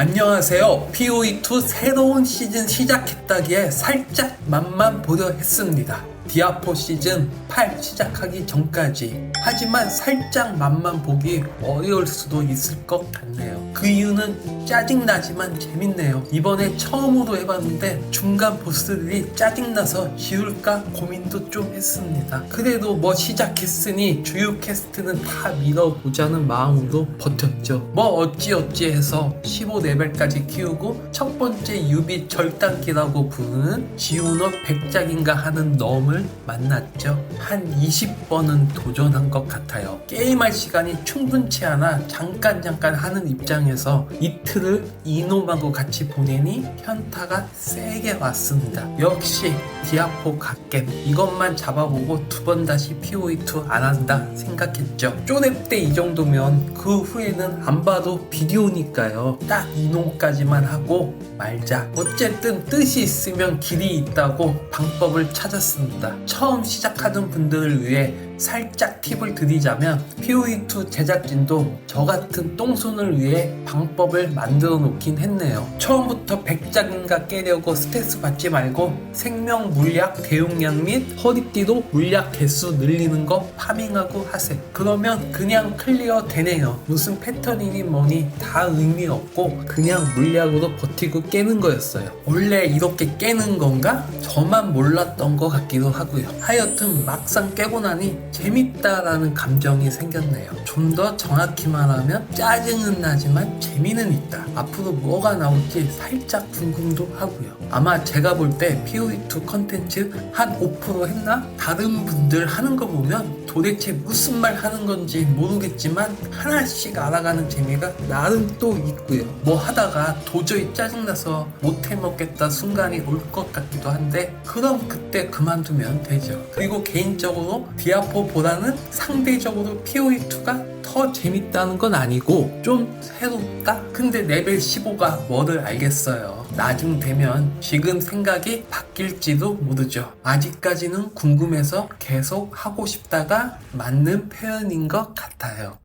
안녕하세요. POE2 새로운 시즌 시작했다기에 살짝 맛만 보려 했습니다. 디아포 시즌 8 시작하기 전까지. 하지만 살짝 맛만 보기 어려울 수도 있을 것 같네요. 그 이유는 짜증나지만 재밌네요. 이번에 처음으로 해봤는데 중간 보스들이 짜증나서 지울까 고민도 좀 했습니다. 그래도 뭐 시작했으니 주요 캐스트는 다 밀어보자는 마음으로 버텼죠. 뭐 어찌어찌 해서 15레벨까지 키우고 첫 번째 유비 절단기라고 부르는 지우너 백작인가 하는 놈을 만났죠. 한 20번은 도전한 것 같아요. 게임할 시간이 충분치 않아 잠깐 잠깐 하는 입장에서 이틀을 이놈하고 같이 보내니 현타가 세게 왔습니다. 역시 디아포 갓겜 이것만 잡아보고 두 번 다시 POE2 안 한다 생각했죠. 쪼렙 때이 정도면 그 후에는 안 봐도 비디오니까요. 딱 이놈까지만 하고 말자. 어쨌든 뜻이 있으면 길이 있다고 방법을 찾았습니다. 처음 시작하는 분들을 위해 살짝 팁을 드리자면 POE2 제작진도 저 같은 똥손을 위해 방법을 만들어 놓긴 했네요. 처음부터 백작인가 깨려고 스트레스 받지 말고 생명 물약 대용량 및 허리띠로 물약 개수 늘리는 거 파밍하고 하세요. 그러면 그냥 클리어 되네요. 무슨 패턴이니 뭐니 다 의미 없고 그냥 물약으로 버티고 깨는 거였어요. 원래 이렇게 깨는 건가? 저만 몰랐던 것 같기도 하고요. 하여튼 막상 깨고 나니 재밌다라는 감정이 생겼네요. 좀 더 정확히 말하면 짜증은 나지만 재미는 있다. 앞으로 뭐가 나올지 살짝 궁금도 하고요. 아마 제가 볼 때 POE2 컨텐츠 한 5% 했나? 다른 분들 하는 거 보면 도대체 무슨 말 하는 건지 모르겠지만 하나씩 알아가는 재미가 나름 또 있고요. 뭐 하다가 도저히 짜증나서 못 해 먹겠다 순간이 올 것 같기도 한데 그럼 그때 그만두 면 되죠. 그리고 개인적으로 디아포보다는 상대적으로 POE2가 더 재밌다는 건 아니고 좀 새롭다? 근데 레벨 15가 뭐를 알겠어요. 나중 되면 지금 생각이 바뀔지도 모르죠. 아직까지는 궁금해서 계속 하고 싶다가 맞는 표현인 것 같아요.